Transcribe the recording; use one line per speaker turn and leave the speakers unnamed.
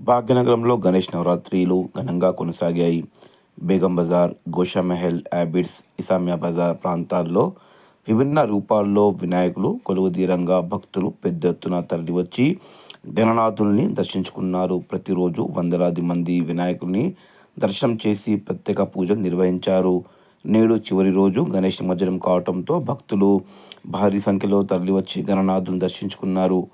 భాగ్యనగరంలో గణేష్ నవరాత్రిలు ఘనంగా కొనసాగాయి. బేగం బజార్ గోషామెహల్ యాబిడ్స్ ఇసామియా బజార్ ప్రాంతాల్లో విభిన్న రూపాల్లో వినాయకులు కొలువుదీరంగా భక్తులు పెద్ద ఎత్తున తరలివచ్చి గణనాథుల్ని దర్శించుకున్నారు. ప్రతిరోజు వందలాది మంది వినాయకుల్ని దర్శనం చేసి ప్రత్యేక పూజలు నిర్వహించారు. నేడు చివరి రోజు గణేష్ నిమజ్జనం కావడంతో భక్తులు భారీ సంఖ్యలో తరలివచ్చి గణనాథులను దర్శించుకున్నారు.